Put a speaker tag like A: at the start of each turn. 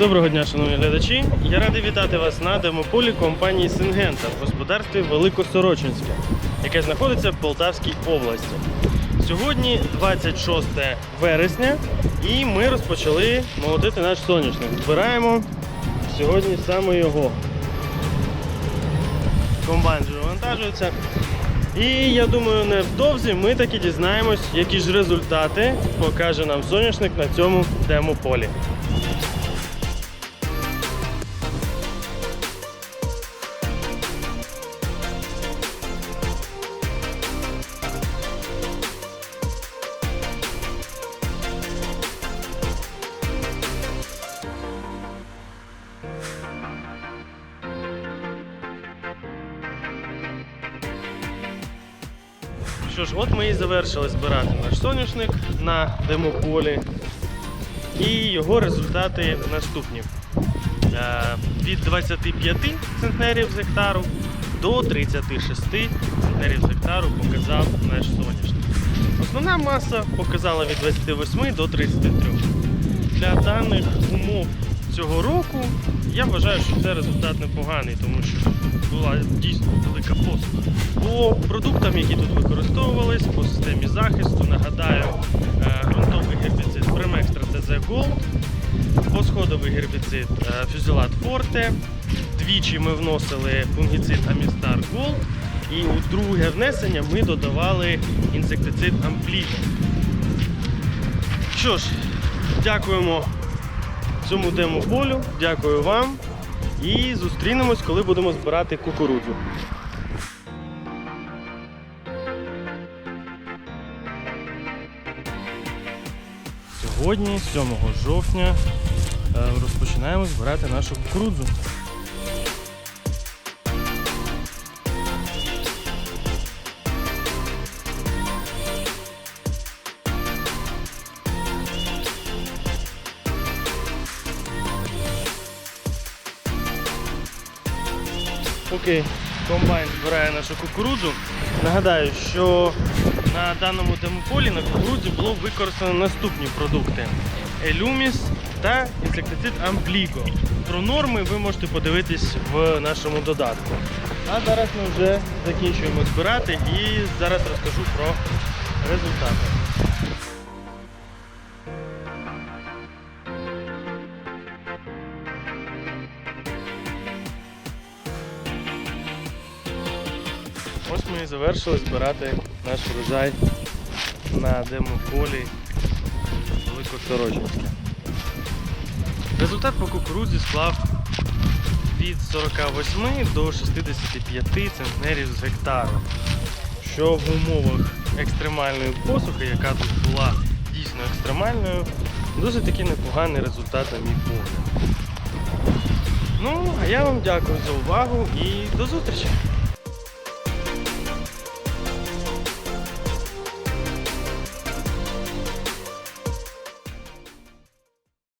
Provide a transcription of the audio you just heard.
A: Доброго дня, шановні глядачі. Я радий вітати вас на демополі компанії Сингента в господарстві Великосорочинське, яке знаходиться в Полтавській області. Сьогодні 26 вересня, і ми розпочали молотити наш соняшник. Збираємо сьогодні саме його. Комбайн вже вантажується. І я думаю, невдовзі ми таки дізнаємось, які ж результати покаже нам соняшник на цьому демополі. Що ж, от ми і завершили збирати наш соняшник на демополі. І його результати наступні. Е, Від 25 центнерів з гектару до 36 центнерів з гектару показав наш соняшник. Основна маса показала від 28 до 33. Для даних умов цього року я вважаю, що це результат непоганий, тому що була дійсно велика посуха. По продуктам, які тут використовувались, по системі захисту, нагадаю, е, ґрунтовий гербіцид Premextra CZ Gold, посходовий гербіцид е, Fusilat Forte, двічі ми вносили фунгіцид Amistar Gold, і у друге внесення ми додавали інсектицид Ampligo. Що ж, дякуємо цьому демополю, дякую вам і зустрінемось, коли будемо збирати кукурудзу. Сьогодні, 7 жовтня, е, розпочинаємо збирати нашу кукурудзу. Поки комбайн збирає нашу кукурудзу, нагадаю, що на даному демополі на кукурудзі було використано наступні продукти: Елюміс та інсектицид Ампліго. Про норми ви можете подивитись в нашому додатку. А зараз ми вже закінчуємо збирати і зараз розкажу про результати. Ось ми і завершили збирати наш врожай на демополі Великосорочинське. Результат по кукурудзі склав від 48 до 65 центнерів з гектару, що в умовах екстремальної посухи, яка тут була дійсно екстремальною, досить таки непоганий результат на мій погляд. Ну, а я вам дякую за увагу і до зустрічі!